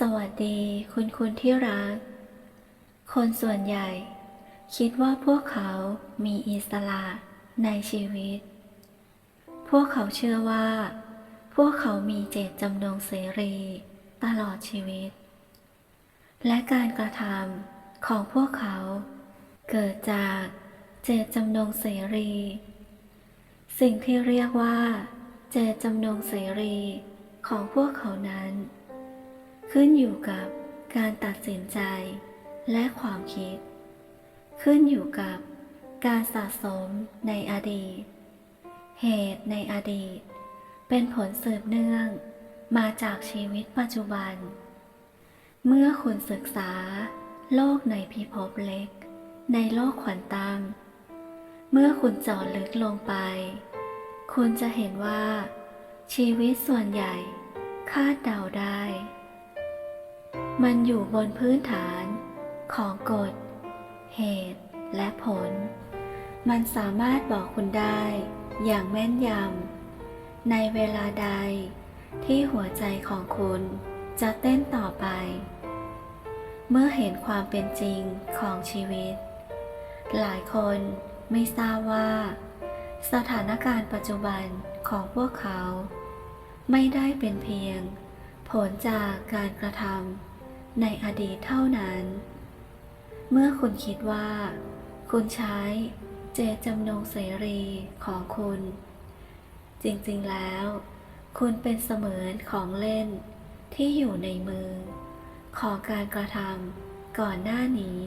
สวัสดีคุณคุณที่รัก คนส่วนใหญ่ คิดว่าพวกเขามีอิสระในชีวิต พวกเขาเชื่อว่า พวกเขามีเจตจำนงเสรีตลอดชีวิต และการกระทำของพวกเขาเกิดจากเจตจำนงเสรี สิ่งที่เรียกว่า เจตจำนงเสรีของพวกเขานั้น ขึ้นอยู่กับการตัดสินใจและความคิด ขึ้นอยู่กับการสะสมในอดีต เหตุในอดีต เป็นผลสืบเนื่องมาจากชีวิตปัจจุบัน เมื่อคุณศึกษาโลกในพิภพเล็ก ในโลกขวัญตัมเมื่อคุณเจาะลึกลงไป คุณจะเห็นว่าชีวิตส่วนใหญ่คาดเดาได้ มันอยู่บนพื้นฐานของกฎ เหตุและผล มันสามารถบอกคุณได้อย่างแม่นยำ ในเวลาใดที่หัวใจของคุณจะเต้นต่อไป เมื่อเห็นความเป็นจริงของชีวิต หลายคนไม่ทราบว่า สถานการณ์ปัจจุบันของพวกเขา ไม่ได้เป็นเพียง ผลจากการกระทำ ในอดีตเท่านั้น เมื่อคุณคิดว่า คุณใช้เจตจำนงเสรีของคุณ จริงๆแล้ว คุณเป็นเสมือนของเล่นที่อยู่ในมือ ของการกระทำก่อนหน้านี้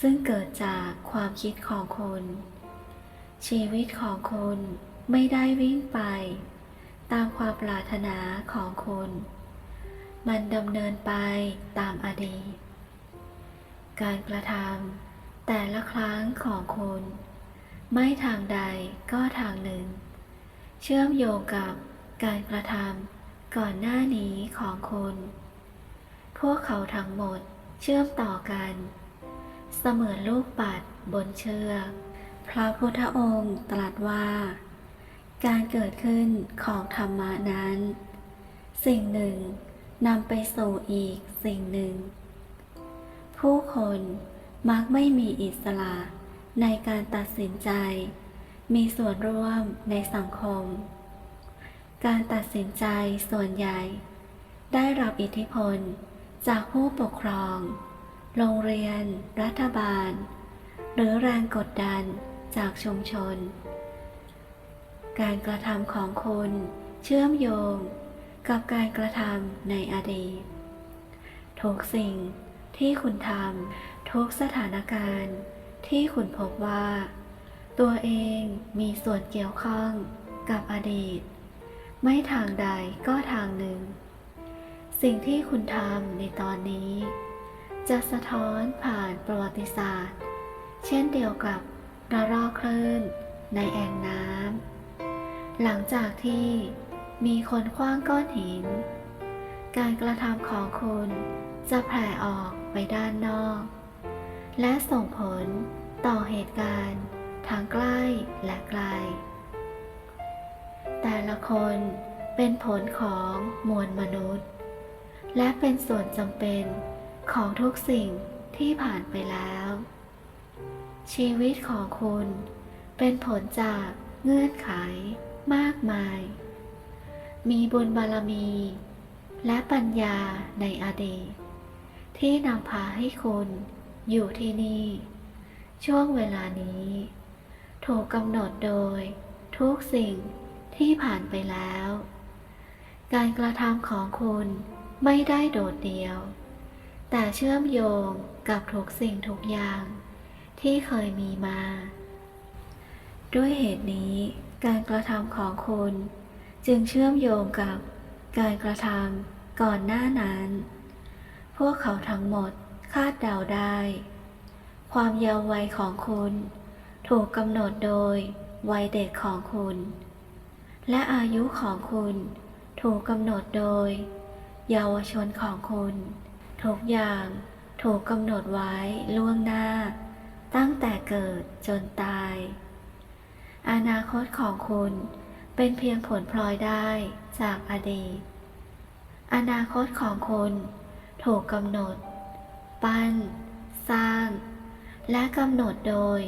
ซึ่งเกิดจากความคิดของคุณ ชีวิตของคุณไม่ได้วิ่งไป ตามความปรารถนาของคุณ มันดำเนินไปตามอดีต การกระทำแต่ละครั้งของคุณ ไม่ทางใดก็ทางหนึ่ง เชื่อมโยงกับการกระทำก่อนหน้านี้ของคุณ พวกเขาทั้งหมดเชื่อมต่อกัน เสมือนลูกปัดบนเชือก พระพุทธองค์ตรัสว่า การเกิดขึ้นของธรรมะนั้น สิ่งหนึ่ง นำไปสู่อีกสิ่งหนึ่ง ผู้คนมักไม่มีอิสระในการตัดสินใจ มีส่วนร่วมในสังคม การตัดสินใจส่วนใหญ่ ได้รับอิทธิพลจากผู้ปกครอง โรงเรียน รัฐบาล หรือแรงกดดันจากชุมชน การกระทำของคุณเชื่อมโยง กับการกระทำในอดีต ทุกสิ่งที่คุณทำทุกสถานการณ์ที่คุณพบว่า ตัวเองมีส่วนเกี่ยวข้องกับอดีต ไม่ทางใดก็ทางหนึ่ง สิ่งที่คุณทำในตอนนี้ จะสะท้อนผ่านประวัติศาสตร์ เช่นเดียวกับระลอกคลื่นในแอ่งน้ำหลังจากที่ มีคนคว้างก้อนหิน การกระทำของคุณจะแผ่ออกไปด้านนอก และส่งผลต่อเหตุการณ์ทั้งใกล้และไกล แต่ละคนเป็นผลของมวลมนุษย์ และเป็นส่วนจำเป็นของทุกสิ่งที่ผ่านไปแล้ว ชีวิตของคุณเป็นผลจากเงื่อนไขมากมาย มีบุญบารมี และปัญญาในอดีตที่นำพาให้คุณอยู่ที่นี่ ช่วงเวลานี้ ถูกกำหนดโดยทุกสิ่งที่ผ่านไปแล้ว การกระทำของคุณไม่ได้โดดเดี่ยว แต่เชื่อมโยงกับทุกสิ่งทุกอย่าง ที่เคยมีมา ด้วยเหตุนี้การกระทำของคุณ จึงเชื่อมโยงกับการกระทำก่อนหน้านั้น พวกเขาทั้งหมดคาดเดาได้ ความยาววัยของคุณ ถูกกำหนดโดยวัยเด็กของคุณ และอายุของคุณถูกกำหนดโดย เยาวชนของคุณ ทุกอย่างถูกกำหนดไว้ล่วงหน้า ตั้งแต่เกิดจนตาย อนาคตของคุณ เป็นเพียงผลพลอยได้จากอดีต อนาคตของคุณถูกกำหนด ปั้น สร้าง และกำหนดโดย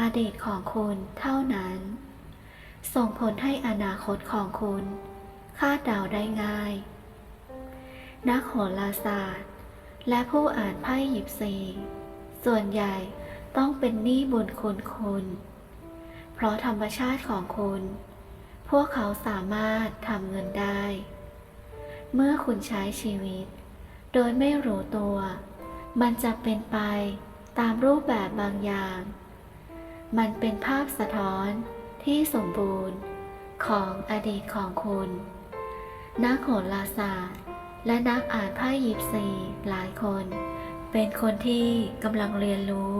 อดีตของคุณเท่านั้น ส่งผลให้อนาคตของคุณ คาดเดาได้ง่าย นักโหราศาสตร์ และผู้อ่านไพ่หยิบซีส่วนใหญ่ต้องเป็นหนี้บุญคุณคุณ เพราะธรรมชาติของคุณ พวกเขาสามารถทำเงินได้ เมื่อคุณใช้ชีวิต โดยไม่รู้ตัว มันจะเป็นไปตามรูปแบบบางอย่าง มันเป็นภาพสะท้อนที่สมบูรณ์ของอดีตของคุณ นักโหราศาสตร์ และนักอ่านไพ่ยิปซีหลายคน เป็นคนที่กำลังเรียนรู้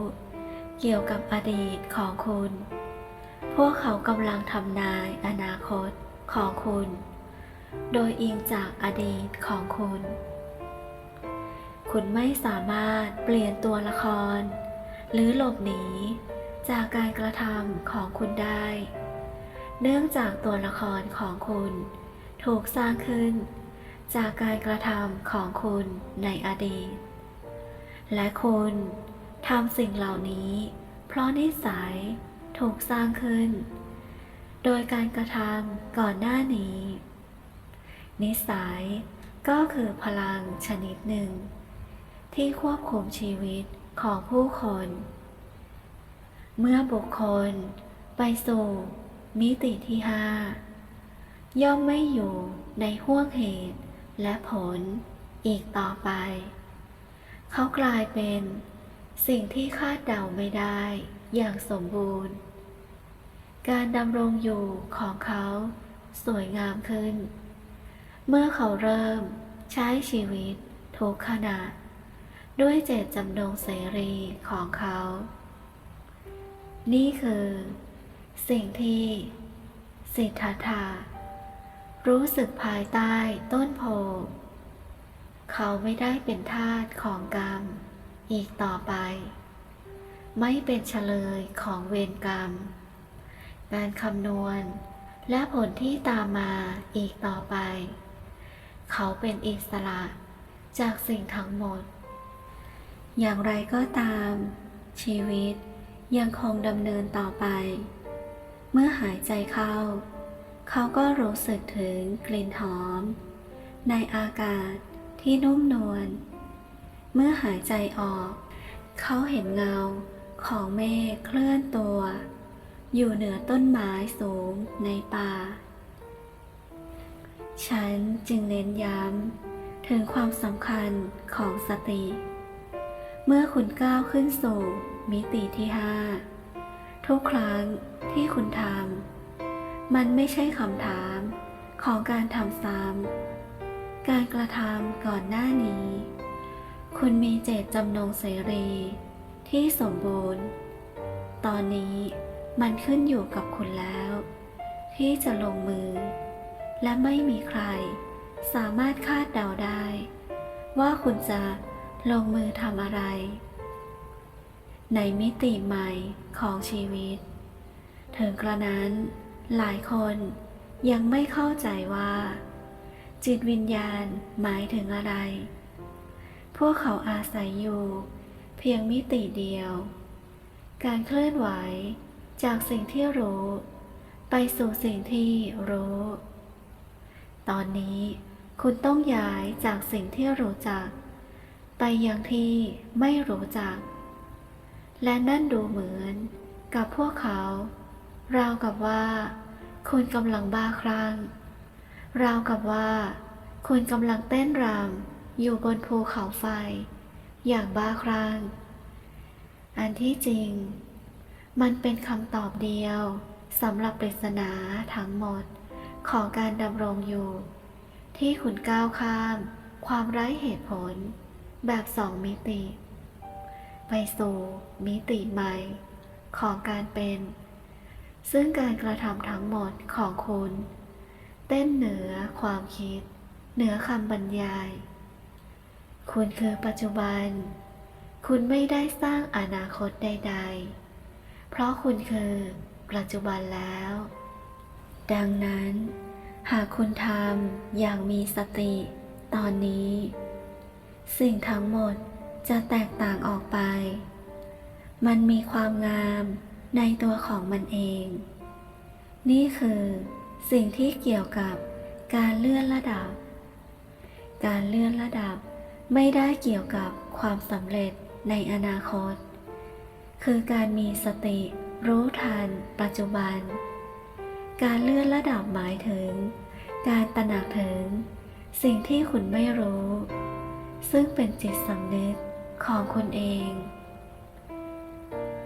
เกี่ยวกับอดีตของคุณ พวกเขากำลังทำนายอนาคตของคุณ โดยอิงจากอดีตของคุณ คุณไม่สามารถเปลี่ยนตัวละคร หรือหลบหนีจากการกระทำของคุณได้ เนื่องจากตัวละครของคุณถูกสร้างขึ้น จากการกระทำของคุณในอดีต และคุณทำสิ่งเหล่านี้ เพราะนิสัย ถูกสร้างขึ้น โดยการกระทำก่อนหน้านี้ นิสัยก็คือพลังชนิดหนึ่ง ที่ควบคุมชีวิตของผู้คน เมื่อบุคคลไปสู่มิติที่ห้าย่อมไม่อยู่ในห่วงเหตุและผลอีกต่อไป เขากลายเป็นสิ่งที่คาดเดาไม่ได้อย่างสมบูรณ์ การดำรงอยู่ของเขาสวยงามขึ้น เมื่อเขาเริ่มใช้ชีวิตทุกขณะด้วยเจตจำนงเสรีของเขา นี่คือ สิ่งที่ สิทธัตถะรู้สึกภายใต้ต้นโพ เขาไม่ได้เป็นทาสของกรรม อีกต่อไป ไม่เป็นเฉลยของเวรกรรม การคำนวณ และผลที่ตามมาอีกต่อไป เขาเป็นอิสระจากสิ่งทั้งหมด อย่างไรก็ตาม ชีวิตยังคงดำเนินต่อไป เมื่อหายใจเข้า เขาก็รู้สึกถึงกลิ่นหอม ในอากาศที่นุ่มนวล เมื่อหายใจออก เขาเห็นเงาของเมฆเคลื่อนตัว อยู่เหนือต้นไม้สูงในป่า ฉันจึงเน้นย้ำถึงความสำคัญของสติ เมื่อคุณก้าวขึ้นสู่มิติที่ห้าทุกครั้งที่คุณทำมันไม่ใช่คำถามของการทำซ้ำการกระทำก่อนหน้านี้ คุณมีเจตจำนงเสรีที่สมบูรณ์ ตอนนี้ มันขึ้นอยู่กับคุณแล้ว ที่จะลงมือ และไม่มีใคร สามารถคาดเดาได้ ว่าคุณจะลงมือทำอะไร ในมิติใหม่ของชีวิต ถึงกระนั้น หลายคนยังไม่เข้าใจว่า จิตวิญญาณหมายถึงอะไร พวกเขาอาศัยอยู่ เพียงมิติเดียว การเคลื่อนไหว จากสิ่งที่รู้ ไปสู่สิ่งที่รู้ ตอนนี้คุณต้องย้ายจากสิ่งที่รู้จัก ไปยังที่ไม่รู้จัก และนั่นดูเหมือนกับพวกเขา ราวกับว่า คุณกำลังบ้าคลั่ง ราวกับว่า คุณกำลังเต้นรำอยู่บนภูเขาไฟ อย่างบ้าคลั่ง อันที่จริง มันเป็นคำตอบเดียวสำหรับปริศนาทั้งหมดของการดำรงอยู่ ที่คุณก้าวข้าม ความไร้เหตุผล แบบสองมิติ ไปสู่มิติใหม่ ของการเป็น ซึ่งการกระทำทั้งหมดของคุณ เต้นเหนือความคิด เหนือคำบรรยาย คุณคือปัจจุบัน คุณไม่ได้สร้างอนาคตใด ๆ เพราะคุณคือปัจจุบันแล้ว ดังนั้น หากคุณทำอย่างมีสติ ตอนนี้ สิ่งทั้งหมดจะแตกต่างออกไป มันมีความงามในตัวของมันเอง นี่คือสิ่งที่เกี่ยวกับการเลื่อนระดับ การเลื่อนระดับไม่ได้เกี่ยวกับความสำเร็จในอนาคต คือการมีสติรู้ทัน ปัจจุบัน การเลื่อนระดับหมายถึง การตระหนักถึง สิ่งที่คุณไม่รู้ ซึ่งเป็นจิตสำนึกของคุณเอง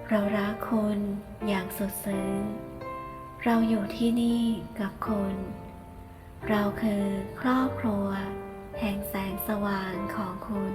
เรารักคุณอย่างสุดซึ้ง เราอยู่ที่นี่กับคุณ เราคือครอบครัว แห่งแสงสว่างของคุณ